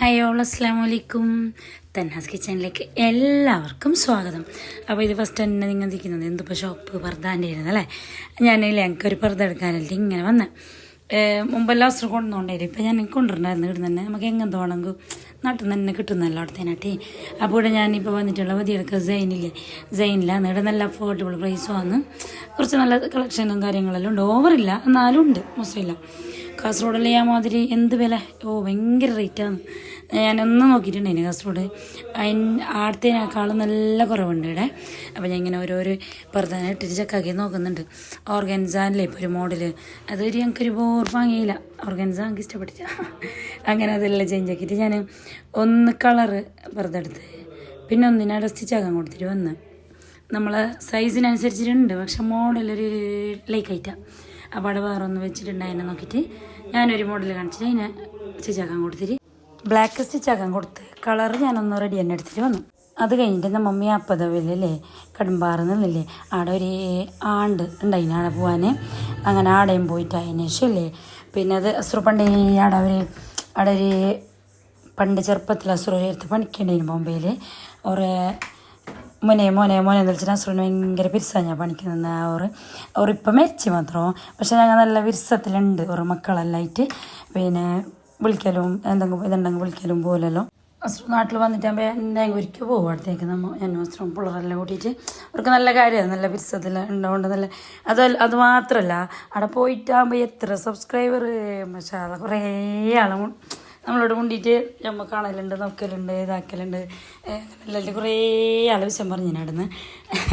Hi all അസ്സാം വലൈക്കും തന്നാസ് കിച്ചണിലേക്ക് എല്ലാവർക്കും സ്വാഗതം. അപ്പോൾ ഇത് ഫസ്റ്റ് തന്നെ നിങ്ങൾ നിൽക്കുന്നത് എന്തിപ്പോൾ ഷോപ്പ് പർദ്ദാന്റെ ആയിരുന്നു അല്ലേ? ഞാനല്ലേ എനിക്ക് ഒരു പർദ്ദ എടുക്കാനല്ലേ ഇങ്ങനെ വന്ന്. മുമ്പെല്ലാം അസ്ത്ര കൊണ്ടുവന്നോണ്ടായിരുന്നു ഇപ്പം ഞാൻ കൊണ്ടുവരണമായിരുന്നു ഇവിടെ തന്നെ. നമുക്ക് എങ്ങനെ തോണമെങ്കിൽ നാട്ടിൽ നിന്ന് തന്നെ കിട്ടുന്നല്ലോ അവിടത്തേനാട്ടി അപ്പോൾ ഇവിടെ ഞാനിപ്പോൾ വന്നിട്ടുള്ള മതിയെടുക്കുക സൈനില്ലേ സൈനിലാണ് ഇവിടെ നല്ല അഫോർഡബിൾ പ്രൈസും ആണ്. കുറച്ച് നല്ല കളക്ഷനും കാര്യങ്ങളെല്ലാം ഉണ്ട്. ഓവറില്ല എന്നാലും ഉണ്ട്. മോശമില്ല കാസർഗോഡിലെ ആ മാതിരി എന്ത് വില? ഓ ഭയങ്കര റേറ്റാണ് ഞാനൊന്നും നോക്കിയിട്ടുണ്ടായിരുന്നു കാസർഗോഡ്. ആടത്തേനേക്കാളും നല്ല കുറവുണ്ട് ഇവിടെ. അപ്പോൾ ഞാൻ ഇങ്ങനെ ഓരോരോ പ്രധാന ഇട്ടിട്ട് ചെക്കാക്കി നോക്കുന്നുണ്ട്. ഓർഗൻസാനല്ലേ ഇപ്പോൾ ഒരു മോഡൽ അതൊരു ഞങ്ങൾക്കൊരു ബോർ വാങ്ങിയില്ല. ഓർഗൻസ എനിക്ക് ഇഷ്ടപ്പെട്ടില്ല. അങ്ങനെ അതെല്ലാം ചേഞ്ച് ആക്കിയിട്ട് ഞാൻ ഒന്ന് കളറ് പുറത്തെടുത്ത് പിന്നെ ഒന്നിനവിടെ സ്റ്റിച്ചാക്കാൻ കൊടുത്തിട്ട് വന്ന്. നമ്മൾ സൈസിനനുസരിച്ചിട്ടുണ്ട് പക്ഷെ മോഡലൊരു ലൈക്കായിട്ടാണ് അപ്പോൾ അവിടെ വേറെ ഒന്ന് വെച്ചിട്ടുണ്ടായിരുന്നു നോക്കിയിട്ട് ഞാനൊരു മോഡൽ കാണിച്ചിട്ട് അതിനെ സ്റ്റിച്ചാക്കാൻ കൊടുത്തിട്ട്. ബ്ലാക്ക് സ്റ്റിച്ചാക്കാൻ കൊടുത്ത് കളർ ഞാനൊന്ന് റെഡി തന്നെ എടുത്തിട്ട് വന്നു. അത് കഴിഞ്ഞിട്ട് എന്റെ മമ്മി അപ്പതവില്ലേ കടുമ്പാറുന്നില്ലേ ആടെ ഒരു ആണ്ട് ഉണ്ടായിന് ആടെ പോവാൻ അങ്ങനെ ആടെയും പോയിട്ട് അതിന് ശേഷമല്ലേ പിന്നെ അത് അസുറ പണ്ടേ ആടെ അവർ ആടെ ഒരു പണ്ട് ചെറുപ്പത്തിൽ അസുറ ചേർത്ത് പണിക്കണ്ടായിരുന്നു ബോംബെയിൽ ഒരു മോനെ മോനെ മോനെ എന്ന് വിളിച്ചിട്ട് അസുറിന് ഭയങ്കര പിരിസാണ് ഞാൻ പണിക്കുന്നത് അവർ അവർ ഇപ്പം മരിച്ചു മാത്രം. പക്ഷെ ഞങ്ങൾ നല്ല വിരസത്തിലുണ്ട്. ഓറ് മക്കളെല്ലാം ആയിട്ട്. പിന്നെ വിളിക്കലും എന്തെങ്കിലും ഇതുണ്ടെങ്കിൽ വിളിക്കലും പോലല്ലോ അസുറ നാട്ടിൽ വന്നിട്ടാകുമ്പോൾ എന്തെങ്കിലും ഒരിക്കൽ പോകും അടുത്തേക്ക് നമ്മൾ ഞാൻ അസുറും പിള്ളേരെല്ലാം കൂട്ടിയിട്ട് അവർക്ക് നല്ല കാര്യമാണ് നല്ല വിരസത്തിൽ ഉണ്ടാവുകൊണ്ട് നല്ല അത് അത് മാത്രമല്ല അവിടെ പോയിട്ടാകുമ്പോൾ എത്ര സബ്സ്ക്രൈബർ പക്ഷേ കുറേ ആളും നമ്മളോട് മുണ്ടിയിട്ട് നമ്മൾ കാണലുണ്ട് നോക്കലുണ്ട് ഇതാക്കലുണ്ട്. എല്ലാവരും കുറേ ആൾ വിഷം പറഞ്ഞു നടന്ന്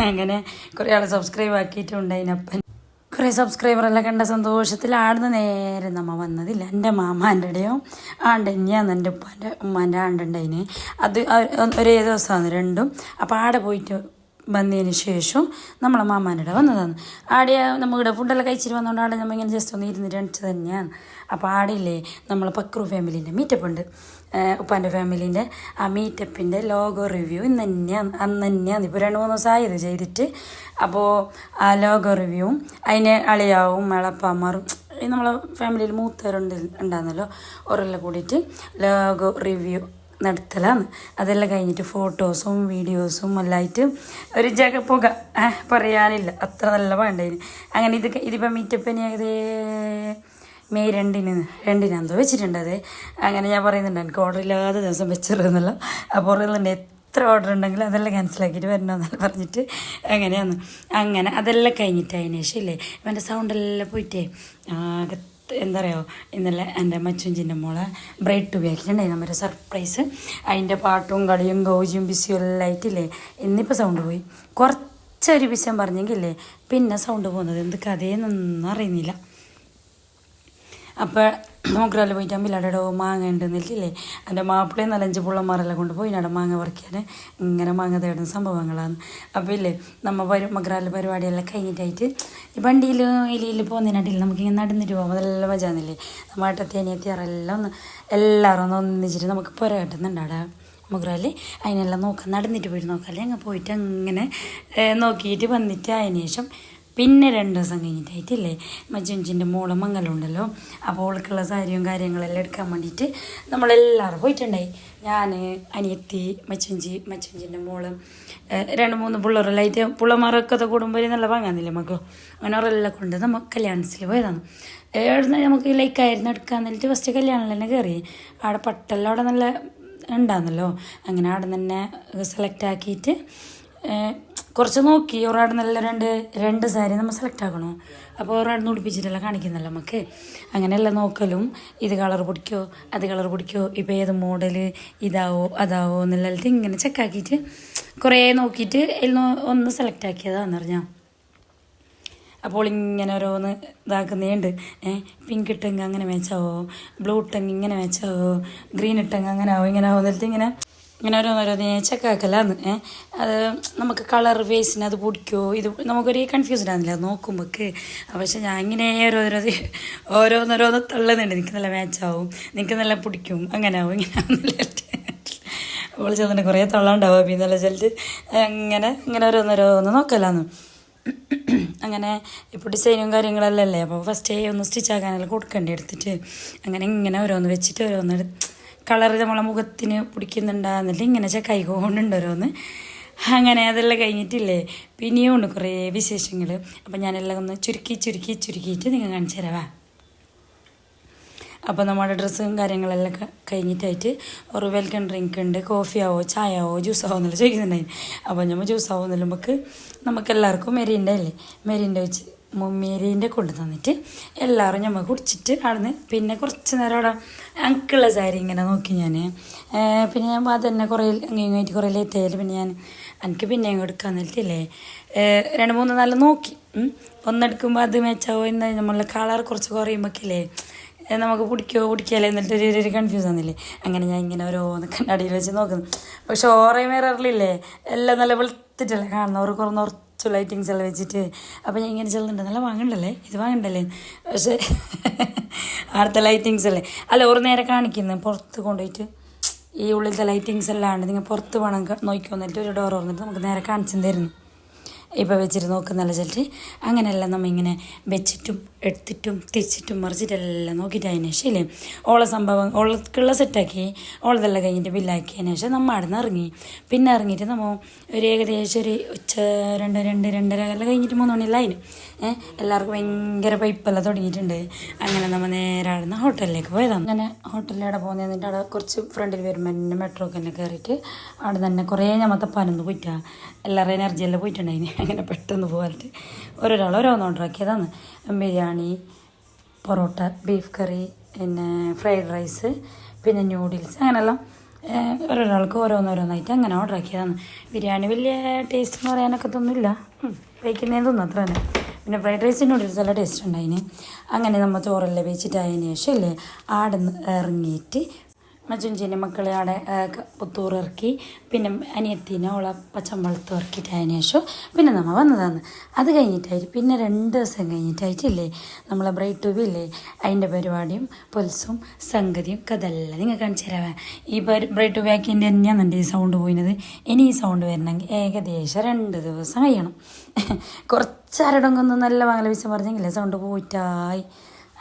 അങ്ങനെ കുറേ ആൾ സബ്സ്ക്രൈബ് ആക്കിയിട്ടുണ്ട് അതിനപ്പം. കുറേ സബ്സ്ക്രൈബറെല്ലാം കണ്ട സന്തോഷത്തിൽ നേരെ നമ്മ വന്നതില്ല. എന്റെ മാമാന്റെ ഇടയോ ആണ്ട് തന്നെയാണ് എന്റെ ഉപ്പാന്റെ ഉമ്മാന്റെ ആണ്ടുണ്ടതിന് അത് ഒരേ ദിവസമാണ് രണ്ടും. അപ്പോൾ ആടെ പോയിട്ട് വന്നതിന് ശേഷം നമ്മളെ മാമാനിടെ വന്നതാണ്. ആടെ നമ്മുടെ ഫുഡെല്ലാം കഴിച്ചിട്ട് വന്നതുകൊണ്ട് ആടെ നമ്മൾ ഇങ്ങനെ ജസ്റ്റ് ഒന്ന് ഇരുന്നിട്ട് അണിച്ചത് തന്നെയാണ്. അപ്പോൾ ആടെയില്ലേ നമ്മളെ പക്രു ഫാമിലീന്റെ മീറ്റപ്പ് ഉണ്ട്. ഉപ്പാന്റെ ഫാമിലീന്റെ ആ മീറ്റപ്പിന്റെ ലോഗോ റിവ്യൂ ഇന്ന് തന്നെയാണ്. അന്ന് തന്നെയാണ്. ഇപ്പോൾ രണ്ട് മൂന്ന് ദിവസം ആയത് ചെയ്തിട്ട്. അപ്പോൾ ആ ലോഗോ റിവ്യൂവും അതിന് അളിയാവും ഈ നമ്മളെ ഫാമിലിയിൽ മൂത്തവരുണ്ട് ഉണ്ടായിരുന്നല്ലോ അവരെല്ലാം കൂടിയിട്ട് ലോഗോ റിവ്യൂ നടത്തലാണ്. അതെല്ലാം കഴിഞ്ഞിട്ട് ഫോട്ടോസും വീഡിയോസും എല്ലാം ആയിട്ട് ഒരു ജഗ പുക പറയാനില്ല. അത്ര നല്ല വേണ്ടതിന് അങ്ങനെ ഇത് ഇതിപ്പോൾ മീറ്റപ്പിന് ഏകദേശം മെയ് രണ്ടിന് രണ്ടിനെന്തോ വെച്ചിട്ടുണ്ട് അതെ. അങ്ങനെ ഞാൻ പറയുന്നുണ്ട് എനിക്ക് ഓർഡർ ഇല്ലാതെ ദിവസം വെച്ചിരുന്നല്ലോ അപ്പോൾ പറയുന്നുണ്ട് എത്ര ഓർഡർ ഉണ്ടെങ്കിലും അതെല്ലാം ക്യാൻസലാക്കിയിട്ട് വരണമെന്നല്ല പറഞ്ഞിട്ട് അങ്ങനെയാണ്. അങ്ങനെ അതെല്ലാം കഴിഞ്ഞിട്ട് അതിന് ശേഷം ഇല്ലേ അവന്റെ സൗണ്ടെല്ലാം പോയിട്ടേ ആകെ എന്താ പറയുക ഇന്നലെ എന്റെ മച്ചുഞ്ചിന്റെ മോളെ ബ്രൈഡ് ടു ബി ആക്കിയിട്ടുണ്ടായി നമ്മുടെ സർപ്രൈസ് അതിന്റെ പാട്ടും കളിയും ഗൗജിയും ബിസിയും എല്ലാം ആയിട്ടില്ലേ? ഇന്നിപ്പോൾ സൗണ്ട് പോയി. കുറച്ചൊരു വിഷയം പറഞ്ഞെങ്കിലേ പിന്നെ സൗണ്ട് പോകുന്നത് എന്ത് കഥയെന്നൊന്നും അറിയുന്നില്ല. അപ്പോൾ നോക്കറല്ല പോയിട്ട് അമ്മിലടടോ മാങ്ങ ഉണ്ട് നിൽക്കില്ലേ എന്റെ മാപ്പിളയും നാലഞ്ച് പുള്ളന്മാരെല്ലാം കൊണ്ട് പോയി അവിടെ മാങ്ങ പറിക്കാൻ. ഇങ്ങനെ മാങ്ങ തേടുന്ന സംഭവങ്ങളാണ്. അപ്പോൾ ഇല്ലേ നമ്മ വരും മകരാല പരിപാടിയെല്ലാം കഴിഞ്ഞിട്ടായിട്ട് ഈ വണ്ടിയിൽ ഇലയിൽ പോകുന്നതിനാട്ടിൽ നമുക്കിങ്ങനെ നടന്നിട്ട് പോകാം നല്ല മജാന്നില്ലേ? നമ്മൾ എല്ലാം ഒന്ന് എല്ലാവരും ഒന്ന് ഒന്നിച്ചിട്ട് നമുക്ക് പുര കെട്ടുന്നുണ്ട് അവിടെ മുഗ്രാൽ അതിനെല്ലാം നോക്കാം. നടന്നിട്ട് പോയിട്ട് നോക്കാല്ലേ അങ്ങ് പോയിട്ട് അങ്ങനെ നോക്കിയിട്ട് വന്നിട്ട് അതിന് ശേഷം പിന്നെ രണ്ട് ദിവസം കഴിഞ്ഞിട്ടായിട്ടില്ലേ മജുഞ്ചിന്റെ മോൾ മംഗലമുണ്ടല്ലോ. അപ്പോൾ അവൾക്കുള്ള സാരിയും കാര്യങ്ങളെല്ലാം എടുക്കാൻ വേണ്ടിയിട്ട് നമ്മളെല്ലാവരും പോയിട്ടുണ്ടായി. ഞാൻ അനിയത്തി മച്ചുഞ്ചി മച്ചുഞ്ചിന്റെ മോൾ രണ്ട് മൂന്ന് പിള്ളേരെല്ലായിട്ട് പിള്ളമാരൊക്കെ കൂടുമ്പോൾ നല്ല വാങ്ങാന്നില്ലേ നമുക്ക് അങ്ങനെ അവരെല്ലാം കൊണ്ട് നമ്മൾ കല്യാണത്തിൽ പോയതാണ്. എവിടുന്ന് നമുക്ക് ലൈക്കായിരുന്നു എടുക്കാൻ എന്നിട്ട് ഫസ്റ്റ് കല്യാണം തന്നെ കയറി അവിടെ പട്ടെല്ലാം അവിടെ നല്ല ഉണ്ടാകുന്നല്ലോ അങ്ങനെ അവിടെ തന്നെ സെലക്ട് ആക്കിയിട്ട് കുറച്ച് നോക്കി ഒരാട് നല്ല രണ്ട് രണ്ട് സാരി നമ്മൾ സെലക്ട് ആക്കണോ. അപ്പോൾ ഒരാട് ഉടുപ്പിച്ചിട്ടെല്ലാം കാണിക്കുന്നല്ലോ നമുക്ക്. അങ്ങനെയല്ല നോക്കലും. ഇത് കളർ പിടിക്കോ അത് കളർ പിടിക്കോ ഇപ്പോൾ ഏത് മോഡൽ ഇതാവോ അതാവോ എന്നുള്ളത് ഇങ്ങനെ ചെക്കാക്കിയിട്ട് കുറേ നോക്കിയിട്ട് ഒന്ന് സെലക്ട് ആക്കിയതാന്ന് പറഞ്ഞാൽ അപ്പോൾ ഇങ്ങനെ ഓരോന്ന് ഇതാക്കുന്നേണ്ട്. ഏഹ് പിങ്ക് ഇട്ടെങ്കിൽ അങ്ങനെ മേച്ചാവോ ബ്ലൂ ഇട്ടെങ്കിൽ ഇങ്ങനെ മേച്ചാവോ ഗ്രീൻ ഇട്ടെങ്കിൽ അങ്ങനെ ആവോ ഇങ്ങനെ ആവോ എന്നിട്ട് ഇങ്ങനെ ഇങ്ങനെ ഓരോന്നോരോന്ന് ചെക്കാക്കലാന്ന് അത് നമുക്ക് കളർ ഫേസിന് അത് പിടിക്കുമോ ഇത് നമുക്കൊരു കൺഫ്യൂസ്ഡ് ആകുന്നില്ല അത് നോക്കുമ്പോൾക്ക് പക്ഷെ ഞാൻ ഇങ്ങനെ ഓരോരോ ഓരോന്നോരോന്ന് തള്ളുന്നുണ്ട്. നിനക്ക് നല്ല മാച്ചാവും നിനക്ക് നല്ല പിടിക്കും. അങ്ങനെ ആവും ഇങ്ങനെ ആവുന്നില്ല ചെന്നിട്ട് കുറേ തള്ളണ്ടാവും. അപ്പം നല്ല ചിലട്ട് അങ്ങനെ ഇങ്ങനെ ഓരോന്നോരോന്ന് നോക്കലാന്ന്. അങ്ങനെ ഇപ്പോൾ ഡിസൈനും കാര്യങ്ങളെല്ലാം അല്ലേ? അപ്പോൾ ഫസ്റ്റേ ഒന്ന് സ്റ്റിച്ച് ആക്കാനെല്ലാം കൊടുക്കേണ്ടി എടുത്തിട്ട്. അങ്ങനെ ഇങ്ങനെ ഓരോന്ന് വെച്ചിട്ട് ഓരോന്ന് കളർ നമ്മളെ മുഖത്തിന് പിടിക്കുന്നുണ്ടാകുന്നില്ല ഇങ്ങനെ വെച്ചാൽ കൈകൊണ്ടുണ്ടോരോന്ന് അങ്ങനെ അതെല്ലാം കഴിഞ്ഞിട്ടില്ലേ? പിന്നെയും ഉണ്ട് കുറേ വിശേഷങ്ങൾ അപ്പം ഞാനെല്ലാം ഒന്ന് ചുരുക്കി ചുരുക്കി ചുരുക്കിയിട്ട് നിങ്ങൾ കാണിച്ചു തരാവാ അപ്പോൾ നമ്മുടെ ഡ്രസ്സും കാര്യങ്ങളെല്ലാം കഴിഞ്ഞിട്ടായിട്ട് ഒരു വെൽക്കം ഡ്രിങ്ക് ഉണ്ട് കോഫി ആവോ ചായ ആവോ ജ്യൂസ് ആവോ എന്നുള്ള ചോദിക്കുന്നുണ്ടായി അപ്പോൾ നമ്മൾ ജ്യൂസ് ആവോ എന്നുള്ള നമുക്ക് നമുക്ക് എല്ലാവർക്കും മെരിന്റെ അല്ലേ? മെരിന്റെ വെച്ച് മെരീന്റെ കൊണ്ട് തന്നിട്ട് എല്ലാവരും നമ്മൾ കുടിച്ചിട്ട് അവിടുന്ന് പിന്നെ കുറച്ച് നേരം അവിടെ എനിക്കുള്ള സാരി ഇങ്ങനെ നോക്കി ഞാൻ പിന്നെ ഞാൻ അതന്നെ കുറേ ഇങ്ങോട്ട് കുറേ ലേറ്റ് ആയാലും പിന്നെ ഞാൻ എനിക്ക് പിന്നെ അങ്ങ് എടുക്കാൻ നിൽക്കില്ലേ രണ്ട് മൂന്ന് നാല് നോക്കി. ഒന്നെടുക്കുമ്പോൾ അത് മേച്ചാവോ എന്ന് നമ്മളെ കളർ കുറച്ച് കുറയുമ്പോഴേക്കില്ലേ നമുക്ക് പിടിക്കോ പിടിക്കാലോ എന്നിട്ട് ഒരു ഒരു കൺഫ്യൂസ് ആകുന്നില്ലേ അങ്ങനെ ഞാൻ ഇങ്ങനെ ഓരോന്ന് കണ്ണാടിയിൽ വെച്ച് നോക്കുന്നു. പക്ഷെ ഓറേ മിററിലില്ലേ എല്ലാം നല്ല വെളുത്തിട്ടല്ലേ കാണുന്നവർ ഒരു കുറച്ച് ലൈറ്റിങ്സ് എല്ലാം വെച്ചിട്ട് അപ്പോൾ ഞാൻ ഇങ്ങനെ ചെല്ലുന്നുണ്ട്. നല്ല വാങ്ങണ്ടല്ലേ? ഇത് വാങ്ങണ്ടല്ലേ? പക്ഷേ അടുത്ത ലൈറ്റിങ്സ് അല്ലേ? അല്ല ഒരു നേരെ കാണിക്കുന്നത് പുറത്ത് കൊണ്ടുപോയിട്ട് ഈ ഉള്ളിലത്തെ ലൈറ്റിങ്സ് എല്ലാം ഉണ്ട്. നിങ്ങൾ പുറത്ത് വേണം നോക്കി വന്നിട്ട് ഒരു ഡോർ തുറന്നിട്ട് നമുക്ക് നേരെ കാണിച്ചു തരുന്നു. ഇപ്പോൾ വെച്ചിട്ട് നോക്കുന്നല്ല ചിലട്ട് അങ്ങനെയെല്ലാം നമ്മ ഇങ്ങനെ വെച്ചിട്ടും എടുത്തിട്ടും തിരിച്ചിട്ടും മറിച്ചിട്ടെല്ലാം നോക്കിയിട്ട് അതിന് ശേഷം ഇല്ലേ? ഓളെ സംഭവം ഓളക്കുള്ള സെറ്റാക്കി ഓളതെല്ലാം കഴിഞ്ഞിട്ട് ബില്ലാക്കിയതിന് ശേഷം നമ്മൾ അവിടെ നിന്ന് ഇറങ്ങി. പിന്നെ ഇറങ്ങിയിട്ട് നമ്മൾ ഒരു ഏകദേശം ഒരു ഉച്ച രണ്ട് രണ്ട് രണ്ടര എല്ലാം കഴിഞ്ഞിട്ട് മൂന്ന് മണിയെല്ലാം ഏഹ് എല്ലാവർക്കും ഭയങ്കര പൈപ്പെല്ലാം തുടങ്ങിയിട്ടുണ്ട്. അങ്ങനെ നമ്മൾ നേരെ അവിടെ നിന്ന് ഹോട്ടലിലേക്ക് പോയതാണ്. അങ്ങനെ ഹോട്ടലിൽ അവിടെ പോകുന്ന എന്നിട്ട് അവിടെ കുറച്ച് ഫ്രണ്ടിൽ വരുമ്പോൾ തന്നെ മെട്രോ തന്നെ കയറിയിട്ട് അവിടെ തന്നെ കുറേ ഞമ്മത്തെ പനന്ന് പോയിട്ടാണ് എല്ലാവരും എനർജിയെല്ലാം പോയിട്ടുണ്ടായിരുന്നു അങ്ങനെ പെട്ടെന്ന് പോകാനായിട്ട് ഓരോരാൾ ഓരോന്ന് ഓർഡർ ആക്കിയതാണ് ബിരിയാണി പൊറോട്ട ബീഫ് കറി പിന്നെ ഫ്രൈഡ് റൈസ് പിന്നെ ന്യൂഡിൽസ് അങ്ങനെയെല്ലാം ഏഹ്, ഓരോരാൾക്ക് ഓരോന്നോരോന്നായിട്ട് അങ്ങനെ ഓർഡർ ആക്കിയതാണ് ബിരിയാണി വലിയ ടേസ്റ്റ് എന്ന് പറയാനൊക്കെ തൊന്നുമില്ല തോന്നുന്നു അത്ര തന്നെ. പിന്നെ ഫ്രൈഡ് റൈസ് ന്യൂഡിൽസ് നല്ല ടേസ്റ്റ് ഉണ്ടായിന്. അങ്ങനെ നമ്മൾ ചോറെല്ലാം വെച്ചിട്ട് അതിന് ശേഷം ഇല്ലേ ആടുന്ന് ഇറങ്ങിയിട്ട് മജുഞ്ചിന്റെ മക്കളെ അവിടെ പുത്തൂർ ഇറക്കി. പിന്നെ അനിയത്തിനെ ഓളെ പച്ചമ്പളത്ത് ഇറക്കിയിട്ട് അതിന് ശേഷം പിന്നെ നമ്മൾ വന്നതാണ്. അത് കഴിഞ്ഞിട്ടായിട്ട് പിന്നെ രണ്ട് ദിവസം കഴിഞ്ഞിട്ടായിട്ടില്ലേ നമ്മളെ ബ്രൈറ്റ് ട്യൂബ് ഇല്ലേ? അതിന്റെ പരിപാടിയും പൊൽസും സംഗതിയും കഥല്ല നിങ്ങൾ കാണിച്ചു തരാവേ. ഈ ബ്രൈറ്റ് ട്യൂബ് ആക്കിന്റെ തന്നെയാണ് ഈ സൗണ്ട് പോയിനത്. ഇനി ഈ സൗണ്ട് വരണമെങ്കിൽ ഏകദേശം രണ്ട് ദിവസം കഴിയണം. കുറച്ച് അരടങ്ങൊന്നും നല്ല വാങ്ങല വിശം പറഞ്ഞെങ്കിലേ സൗണ്ട് പോയിട്ടായി.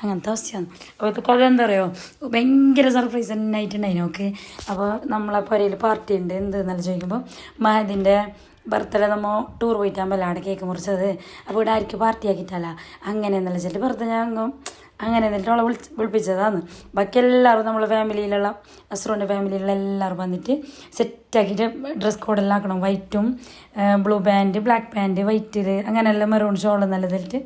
അങ്ങനത്തെ അവസ്ഥയാണ്. അപ്പോൾ ഇത് കഥ എന്താ പറയുക ഭയങ്കര സർപ്രൈസ് തന്നെ ആയിട്ടുണ്ടായിരുന്നു ഓക്കെ അപ്പോൾ നമ്മളെ പുരയിൽ പാർട്ടി ഉണ്ട്. എന്ത് എന്നല്ല ചോദിക്കുമ്പോൾ മഹദിന്റെ ബർത്ത്ഡേ നമ്മൾ ടൂർ പോയിട്ടാകുമ്പോൾ അവിടെ കേക്ക് മുറിച്ചത്. അപ്പോൾ ഇവിടെ ആർക്കും പാർട്ടി ആക്കിയിട്ടല്ല? അങ്ങനെ എന്നല്ല വെച്ചിട്ട് വെറുതെ ഞാൻ അങ്ങനെ എന്നിട്ട് അവളെ വിളിച്ച് വിളിപ്പിച്ചതാണ്. ബാക്കി എല്ലാവരും നമ്മളെ ഫാമിലിയിലുള്ള അസ്രോന്റെ ഫാമിലിയിലുള്ള എല്ലാവരും വന്നിട്ട് സെറ്റാക്കിയിട്ട് ഡ്രസ് കോഡെല്ലാം ആക്കണം. വൈറ്റും ബ്ലൂ പാന്റ് ബ്ലാക്ക് പാന്റ് വൈറ്റിൽ അങ്ങനെയെല്ലാം മെറൂൺ ഷോൾ നല്ലതായിട്ട്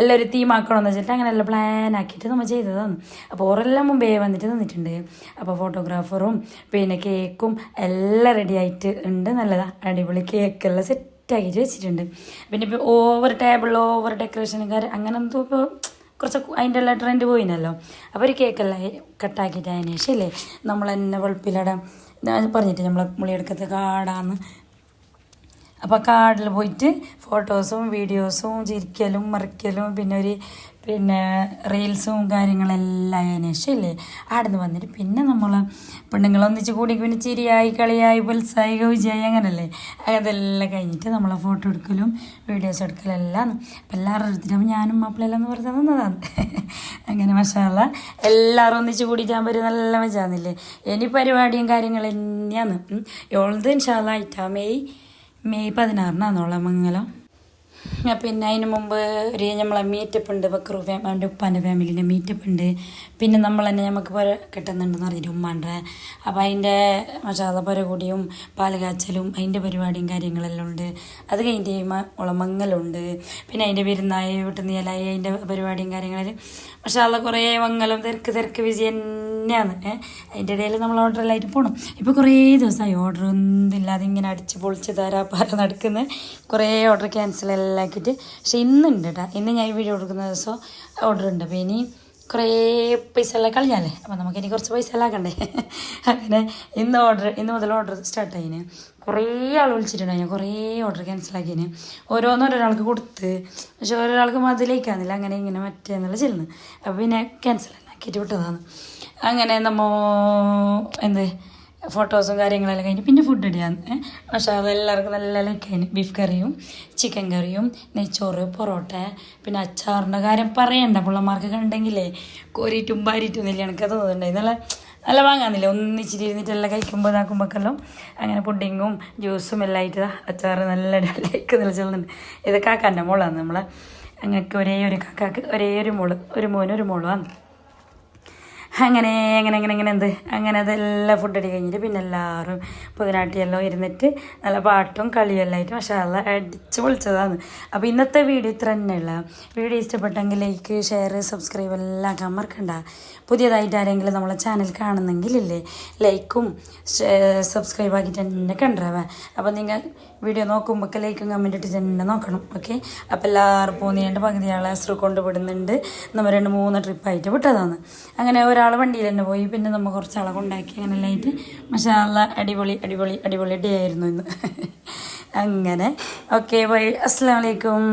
എല്ലാവരും തീമാക്കണമെന്ന് വെച്ചിട്ട് അങ്ങനെയെല്ലാം പ്ലാൻ ആക്കിയിട്ട് നമ്മൾ ചെയ്തതാണ്. അപ്പോൾ ഓരെല്ലാം മുമ്പേ വന്നിട്ട് തന്നിട്ടുണ്ട് അപ്പോൾ ഫോട്ടോഗ്രാഫറും പിന്നെ കേക്കും എല്ലാം റെഡി ആയിട്ട് ഉണ്ട്. നല്ലതാണ് അടിപൊളി കേക്കെല്ലാം സെറ്റാക്കിയിട്ട് വെച്ചിട്ടുണ്ട്. പിന്നെ ഇപ്പോൾ ഓവർ ടേബിൾ ഓവർ ഡെക്കറേഷനും കാര്യം അങ്ങനെ എന്തോ ഇപ്പോൾ കുറച്ച് അതിന്റെ എല്ലാം ട്രെൻഡ് പോയിനല്ലോ. അപ്പോൾ ഒരു കേക്കെല്ലാം കട്ടാക്കിയിട്ട് അതിന് ശേഷം അല്ലേ നമ്മൾ തന്നെ വെളുപ്പിലടെ പറഞ്ഞിട്ട് നമ്മളെ മുളിയെടുക്കത്തെ കാടാന്ന്. അപ്പോൾ കാടിൽ പോയിട്ട് ഫോട്ടോസും വീഡിയോസും ചിരിക്കലും മറിക്കലും പിന്നെ ഒരു പിന്നെ റീൽസും കാര്യങ്ങളെല്ലാം അതിന് ശേഷം ഇല്ലേ അവിടെ നിന്ന് വന്നിട്ട് പിന്നെ നമ്മൾ പെണ്ണുങ്ങൾ ഒന്നിച്ച് കൂടി പിന്നെ ചിരിയായി കളിയായി പുൽസായി കൗജിയായി അങ്ങനല്ലേ? അതെല്ലാം കഴിഞ്ഞിട്ട് നമ്മളെ ഫോട്ടോ എടുക്കലും വീഡിയോസ് എടുക്കലും എല്ലാം അപ്പം എല്ലാവരുടെ അടുത്തിട്ട് ഞാനും മാപ്പിളെല്ലാം എന്ന് പറഞ്ഞാൽ നിന്നതാണ്. അങ്ങനെ മഷാല എല്ലാവരും ഒന്നിച്ച് കൂടിയിട്ടാകുമ്പോൾ പറ്റും നല്ല മജാന്നില്ലേ? ഇനി പരിപാടിയും കാര്യങ്ങളും തന്നെയാണ്. ഓൾത് ഇൻഷാല്ലായിട്ടാ മെയ് മെയ് പതിനാറിനാണ് മംഗലം. ആ, പിന്നെ അതിന് മുമ്പ് ഒരു നമ്മളെ മീറ്റപ്പ് ഉണ്ട് ബക്രു ഫാമിലി അവന്റെ ഉപ്പാന്റെ ഫാമിലീന്റെ മീറ്റപ്പ് ഉണ്ട്. പിന്നെ നമ്മൾ തന്നെ നമുക്ക് പുര കിട്ടുന്നുണ്ടെന്ന് അറിയില്ല ഉമ്മാന്റെ. അപ്പോൾ അതിന്റെ മശാദ പുര കൂടിയും പാൽ കാച്ചലും അതിന്റെ പരിപാടിയും കാര്യങ്ങളെല്ലാം ഉണ്ട്. അത് കഴിഞ്ഞിട്ട് ഉളമങ്ങലുണ്ട് പിന്നെ അതിന്റെ വിരുന്നായി വീട്ടിൽ നിന്ന് ഇലായി അതിന്റെ പരിപാടിയും കാര്യങ്ങളിൽ മഷാല കുറേ മംഗലം തിരക്ക് തിരക്ക് വിജയം തന്നെയാണ്. അതിന്റെ ഇടയിൽ നമ്മൾ ഓർഡറെല്ലായിട്ട് പോകണം ഇപ്പോൾ കുറേ ദിവസമായി ഓർഡർ ഒന്നും ഇല്ലാതെ ഇങ്ങനെ അടിച്ച് പൊളിച്ച് തരാ പാര നടക്കുന്ന. കുറേ ഓർഡർ ക്യാൻസൽ എല്ലാം ആക്കിയിട്ട്. പക്ഷെ ഇന്നുണ്ട് കേട്ടോ ഇന്ന് ഞാൻ വീഡിയോ കൊടുക്കുന്ന ദിവസം ഓർഡർ ഉണ്ട്. അപ്പോൾ ഇനി കുറേ പൈസ എല്ലാം കളഞ്ഞാലേ അപ്പോൾ നമുക്ക് ഇനി കുറച്ച് പൈസ എല്ലാം ആക്കണ്ടേ? അങ്ങനെ ഇന്ന് ഓർഡർ ഇന്ന് മുതൽ ഓർഡർ സ്റ്റാർട്ട് ആയിന്. കുറേ ആൾ വിളിച്ചിട്ടുണ്ടായിന്. കുറേ ഓർഡർ ക്യാൻസലാക്കിന് ഓരോന്നോരോരാൾക്ക് കൊടുത്ത്. പക്ഷെ ഒരാൾക്ക് മതിലേക്കാന്നില്ല. അങ്ങനെ ഇങ്ങനെ മറ്റേ എന്നുള്ള ചെല്ലുന്നു. അപ്പോൾ പിന്നെ ക്യാൻസൽ ആക്കിയിട്ട് വിട്ടതാണ്. അങ്ങനെ നമ്മൾ എന്ത് ഫോട്ടോസും കാര്യങ്ങളെല്ലാം കഴിഞ്ഞ് പിന്നെ ഫുഡ് ഇടുകയാണ് പക്ഷേ അതെല്ലാവർക്കും നല്ല കഴിഞ്ഞ് ബീഫ് കറിയും ചിക്കൻ കറിയും നെയ്ച്ചോറ് പൊറോട്ട പിന്നെ അച്ചാറിന്റെ കാര്യം പറയണ്ട. പിള്ളമാർക്കൊക്കെ ഉണ്ടെങ്കിലേ കോരിയിട്ടും പാരിയിട്ടും വലിയ എനിക്ക് തോന്നുന്നുണ്ടായി നല്ല നല്ല വാങ്ങാന്നില്ല ഒന്നിച്ചിരി ഇരുന്നിട്ടെല്ലാം കഴിക്കുമ്പോൾ ഇതാക്കുമ്പോഴെല്ലാം അങ്ങനെ പുഡിങ്ങും ജ്യൂസും എല്ലാം ആയിട്ട് അച്ചാറ് നല്ല ലൈക്ക് നല്ല ചെല്ലുന്നുണ്ട്. ഇത് കാക്കാന്റെ മോളാണ് നമ്മളെ. ഞങ്ങൾക്ക് ഒരേ ഒരു കാക്കാക്ക് ഒരേ ഒരു മോൾ ഒരു മോനും ഒരു അങ്ങനെ അങ്ങനെ അങ്ങനെ അങ്ങനെ എന്ത്? അങ്ങനെ അതെല്ലാം ഫുഡ് അടി കഴിഞ്ഞിട്ട് പിന്നെ എല്ലാവരും പുതിനാട്ടിയെല്ലാം ഇരുന്നിട്ട് നല്ല പാട്ടും കളിയും എല്ലാം ആയിട്ട് അല്ല അടിച്ച് പൊളിച്ചതാണ്. അപ്പോൾ ഇന്നത്തെ വീഡിയോ ഇത്ര തന്നെയുള്ള. വീഡിയോ ഇഷ്ടപ്പെട്ടെങ്കിൽ ലൈക്ക് ഷെയർ സബ്സ്ക്രൈബ് എല്ലാം ആക്കാൻ മറക്കണ്ട. പുതിയതായിട്ട് ആരെങ്കിലും നമ്മളെ ചാനൽ കാണുന്നെങ്കിലില്ലേ ലൈക്കും സബ്സ്ക്രൈബ് ആക്കിയിട്ട് തന്നെ കണ്ടാവാൻ അപ്പോൾ നിങ്ങൾ വീഡിയോ നോക്കുമ്പോൾ ലൈക്കും കമന്റ് ഇട്ട് തന്നെ നോക്കണം ഓക്കെ അപ്പോൾ എല്ലാവർക്കും പോകുന്നതിന്റെ പകുതിയാളെ അസ്രു കൊണ്ടുവിടുന്നുണ്ട്. നമ്മൾ രണ്ട് മൂന്ന് ട്രിപ്പായിട്ട് വിട്ടതാണ്. അങ്ങനെ ഒരാൾ വണ്ടിയിൽ തന്നെ പോയി പിന്നെ നമ്മൾ കുറച്ച് കൊണ്ടാക്കി അങ്ങനെ എല്ലാം ആയിട്ട് മഷാല അടിപൊളി അടിപൊളി അടിപൊളി ഡേ ആയിരുന്നു ഇന്ന്. അങ്ങനെ. ഓക്കെ ബൈ അസ്സാം വലൈക്കും